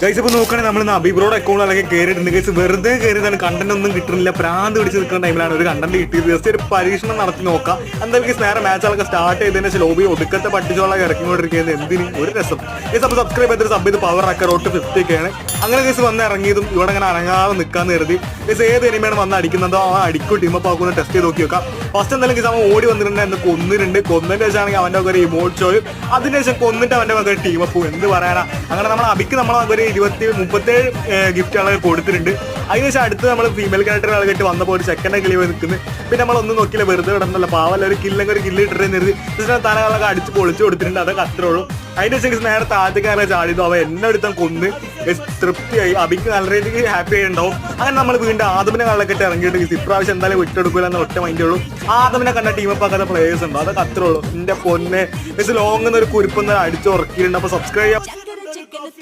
Guys ഇപ്പോൾ നോക്കുകയാണെങ്കിൽ നമ്മൾ അബിബ്രോഡ് അക്കൗണ്ട് അല്ലെങ്കിൽ കയറിയിട്ടുണ്ട് ഗൈസ് വെറുതെ കയറിയതാണ് കണ്ടന്റ് ഒന്നും കിട്ടുന്നില്ല. പ്രാന്ത് പിടിച്ച് നിൽക്കുന്ന ടൈമിലാണ് ഒരു കണ്ടന്റ് കിട്ടിയത്. ജസ്റ്റ് ഒരു പരീക്ഷണം നടത്തി നോക്കാം. എന്തായാലും ഗൈസ് നേരെ മാച്ചുകളൊക്കെ സ്റ്റാർട്ട് ചെയ്തതിന് ശേഷം ലോബി ഒടുക്കത്തെ പട്ടിച്ചോളൊക്കെ ഇറക്കിക്കൊണ്ടിരിക്കുന്നത് എന്തിന്? ഒരു രസം. ഗൈസ് അപ്പോൾ സബ്സ്ക്രൈബ് ചെയ്തിട്ട് സബ് ചെയ്ത് പവർ ആക്കാറോട്ട് ഫിഫ്റ്റി ഒക്കെയാണ് അങ്ങനെ കേസ് വന്ന് ഇറങ്ങിയതും ഇവിടെ അങ്ങനെ അനങ്ങാതെ നിൽക്കാന്ന് കരുതി. കേസ് ഏത് എനിമയാണ് വന്ന് അടിക്കുന്നതോ ആ അടിക്കും അപ്പ് ആക്കുന്ന ടെസ്റ്റ് ചെയ്ത് നോക്കി നോക്കാം ഫസ്റ്റ് എന്തായാലും കേസ് അവൻ ഓടി വന്നിട്ടുണ്ട് എന്ന് കൊന്നിട്ടുണ്ട്. കൊന്നിട്ട് ശേഷമാണെങ്കിൽ അവന്റെ ഒക്കെ ഒരു ഇമോട്ട് ഷോയും അതിനുശേഷം കൊന്നിട്ട് അവന്റെ ഒക്കെ അപ്പ് എന്ത് പറയാനാ? അങ്ങനെ നമ്മൾ അബിക്ക് നമ്മൾ ഒരു ഇരുപത്തി മുപ്പത്തേഴ് ഗിഫ്റ്റുകളൊക്കെ കൊടുത്തിട്ടുണ്ട്. അതിനുശേഷം അടുത്ത് നമ്മൾ ഫീമെയിൽ ക്യാരക്ടർ കിട്ടി വന്നപ്പോൾ ഒരു സെക്കൻഡ് കിളി നിൽക്കുന്നത് പിന്നെ നമ്മൾ ഒന്നും നോക്കിയില്ല വെറുതെ കിടന്നല്ല. പാവല്ല ഒരു കില്ലെങ്കിൽ ഒരു കില്ല് നിർത്തി ജസ്റ്റ് തലകളൊക്കെ അടിച്ച് പൊളിച്ചു കൊടുത്തിട്ടുണ്ട് അതൊക്കെ അത്രേ ഉള്ളൂ. അതിന്റെ ശേഷം നേരെ താഴത്തേക്കാരെ ചാടിയതും അവ എന്നെ എടുത്താൽ കൊന്ന് തൃപ്തിയായി. അബിക്ക് നല്ല രീതിക്ക് ഹാപ്പി ആയിട്ടുണ്ടാവും. അങ്ങനെ നമ്മൾ വീണ്ടും ആദമിനെ കള്ളക്കെട്ട് ഇറങ്ങിയിട്ട് ഇപ്രാവശ്യം എന്തായാലും വിട്ടെടുക്കില്ല എന്ന ഒറ്റ മൈൻഡേ ഉള്ളൂ. ആദമിനെ കണ്ട ടീം അപ്പ് ആക്കാത്ത പ്ലേയേഴ്സ് ഉണ്ടോ. അതൊക്കെ അത്രേ ഉള്ളൂ. എന്റെ പൊന്നെ. ലോങ്ങിൽ നിന്ന് ഒരു കുരിപ്പൊന്ന് അടിച്ച് ഉറക്കിയിട്ടുണ്ട്. അപ്പൊ സബ്സ്ക്രൈബ് ചെയ്യാം.